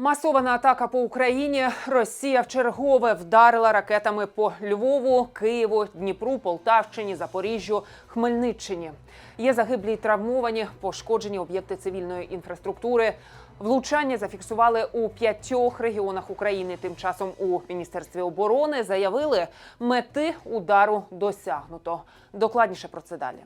Масована атака по Україні. Росія вчергове вдарила ракетами по Львову, Києву, Дніпру, Полтавщині, Запоріжжю, Хмельниччині. Є загиблі й травмовані, пошкоджені об'єкти цивільної інфраструктури. Влучання зафіксували у п'ятьох регіонах України. Тим часом у міністерстві оборони заявили, мети удару досягнуто. Докладніше про це далі.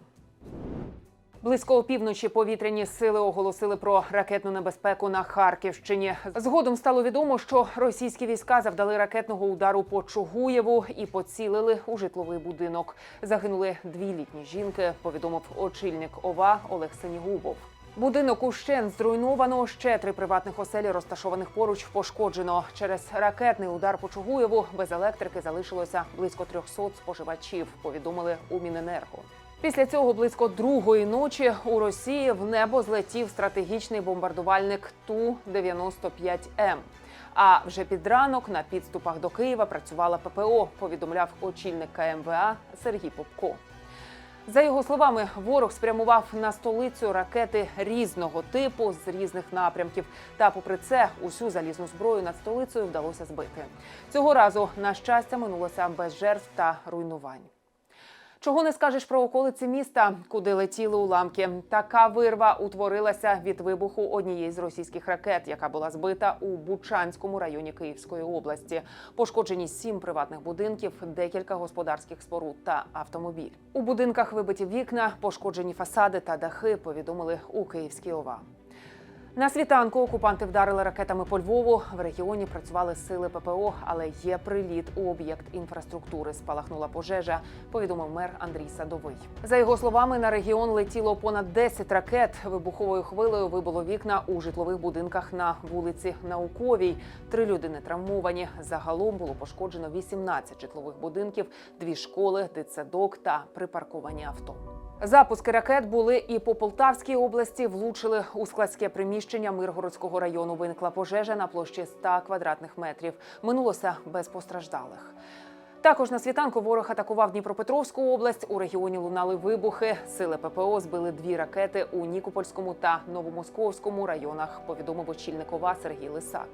Близько опівночі повітряні сили оголосили про ракетну небезпеку на Харківщині. Згодом стало відомо, що російські війська завдали ракетного удару по Чугуєву і поцілили у житловий будинок. Загинули дві літні жінки. Повідомив очільник ОВА Олег Сенігубов. Будинок ущен зруйновано. Ще три приватних оселі, розташованих поруч, пошкоджено. Через ракетний удар по Чугуєву без електрики залишилося близько 300 споживачів. Повідомили у Міненерго. Після цього близько другої ночі у Росії в небо злетів стратегічний бомбардувальник Ту-95М. А вже під ранок на підступах до Києва працювала ППО. Повідомляв очільник КМВА Сергій Попко. За його словами, ворог спрямував на столицю ракети різного типу з різних напрямків. Та, попри це, усю залізну зброю над столицею вдалося збити. Цього разу, на щастя, минулося без жертв та руйнувань. Чого не скажеш про околиці міста, куди летіли уламки? Така вирва утворилася від вибуху однієї з російських ракет, яка була збита у Бучанському районі Київської області. Пошкоджені сім приватних будинків, декілька господарських споруд та автомобіль. У будинках вибиті вікна, пошкоджені фасади та дахи. Повідомили у Київській ОВА. На світанку окупанти вдарили ракетами по Львову. В регіоні працювали сили ППО, але є приліт у об'єкт інфраструктури. Спалахнула пожежа. Повідомив мер Андрій Садовий. За його словами, на регіон летіло понад 10 ракет. Вибуховою хвилею вибило вікна у житлових будинках на вулиці Науковій. Три людини травмовані. Загалом було пошкоджено 18 житлових будинків, дві школи, дитсадок та припарковані авто. Запуски ракет були і по Полтавській області. Влучили у складське приміщення Миргородського району. Виникла пожежа на площі 100 квадратних метрів. Минулося без постраждалих. Також на світанку ворог атакував Дніпропетровську область. У регіоні лунали вибухи. Сили ППО збили дві ракети у Нікопольському та Новомосковському районах. Повідомив очільник ОВА Сергій Лисак.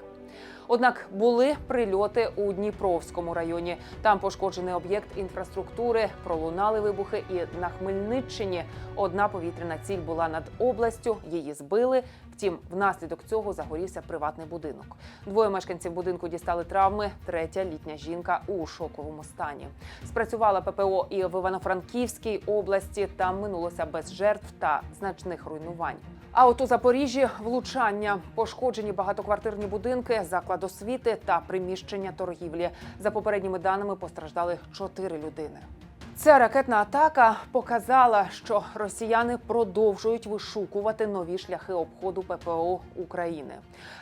Однак були прильоти у Дніпровському районі. Там пошкоджений об'єкт інфраструктури, пролунали вибухи. І на Хмельниччині одна повітряна ціль була над областю. Її збили. Втім, внаслідок цього загорівся приватний будинок. Двоє мешканців будинку дістали травми. Третя літня жінка у шоковому стані. Спрацювала ППО і в Івано-Франківській області. Там минулося без жертв та значних руйнувань. А от у Запоріжжі влучання пошкоджені багатоквартирні будинки, заклад освіти та приміщення торгівлі. За попередніми даними постраждали чотири людини. Ця ракетна атака показала, що росіяни продовжують вишукувати нові шляхи обходу ППО України.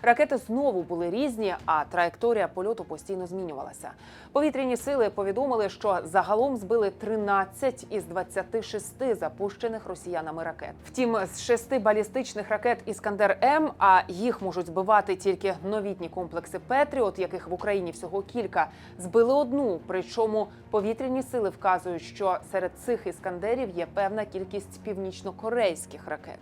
Ракети знову були різні, а траєкторія польоту постійно змінювалася. Повітряні сили повідомили, що загалом збили 13 із 26 запущених росіянами ракет. Втім, з шести балістичних ракет Іскандер М, а їх можуть збивати тільки новітні комплекси Петріот, яких в Україні всього кілька, збили одну. Причому повітряні сили вказують, що серед цих іскандерів є певна кількість північно-корейських ракет.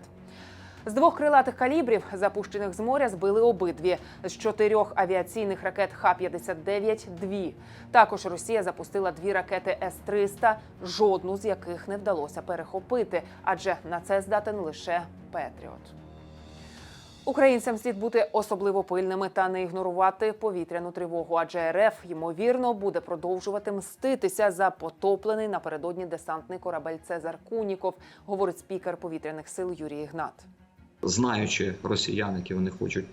З двох крилатих калібрів, запущених з моря, збили обидві. З чотирьох авіаційних ракет Х-59 – дві. Також Росія запустила дві ракети С-300, жодну з яких не вдалося перехопити, адже на це здатен лише Петріот. Українцям слід бути особливо пильними та не ігнорувати повітряну тривогу, адже РФ ймовірно буде продовжувати мститися за потоплений напередодні десантний корабель Цезар Куніков, говорить спікер повітряних сил Юрій Ігнат. знаючи росіян, які вони хочуть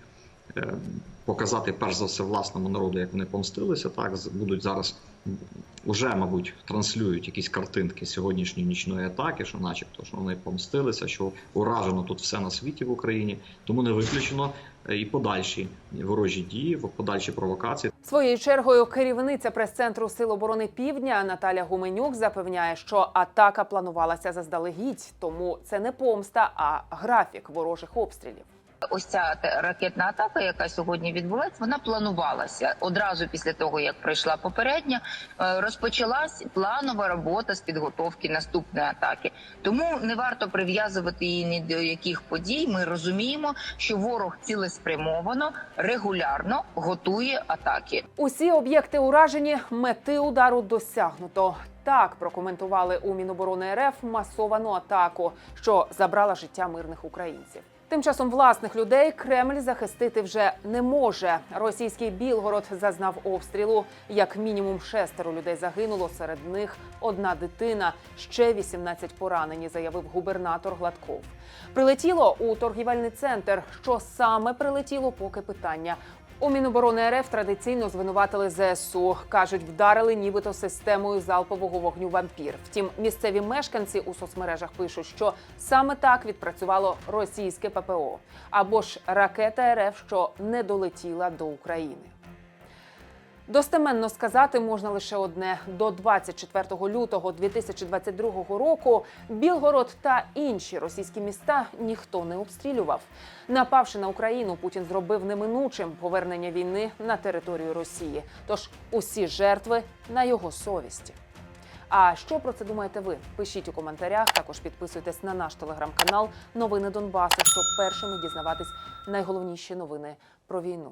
показати перш за все власному народу, як вони помстилися, так будуть зараз м, уже, мабуть, транслюють якісь картинки сьогоднішньої нічної атаки, що, начебто, що вони помстилися, що уражено тут все на світі в Україні. Тому не виключено е, і подальші ворожі дії, подальші провокації. Своєю чергою керівниця прес-центру Сил оборони Півдня Наталя Гуменюк запевняє, що атака планувалася заздалегідь, тому це не помста, а графік ворожих обстрілів. Ось ця ракетна атака, яка сьогодні відбулася, вона планувалася одразу після того, як пройшла попередня. е, Розпочалась планова робота з підготовки наступної атаки. Тому не варто прив'язувати її ні до яких подій. Ми розуміємо, що ворог цілеспрямовано регулярно готує атаки. Усі об'єкти уражені, мети удару досягнуто. Так прокоментували у Міноборони РФ масовану атаку, що забрала життя мирних українців. Тим часом власних людей Кремль захистити вже не може. Російський Білгород зазнав обстрілу. Як мінімум шестеро людей загинуло. Серед них одна дитина, ще 18 поранені, заявив губернатор Гладков. Прилетіло у торгівельний центр. Що саме прилетіло, поки питання. У Міноборони РФ традиційно звинуватили ЗСУ. кажуть, вдарили нібито системою залпового вогню вампір. Втім, місцеві мешканці у соцмережах пишуть, що саме так відпрацювало російське ППО або ж ракета РФ, що не долетіла до України. Достеменно сказати можна лише одне: до 24 лютого 2022 року Білгород та інші російські міста ніхто не обстрілював. Напавши на Україну, Путін зробив неминучим повернення війни на територію Росії. Тож усі жертви на його совісті. А що про це думаєте ви? Пишіть у коментарях. Також підписуйтесь на наш телеграм-канал Новини Донбасу, щоб першими дізнаватись найголовніші новини про війну.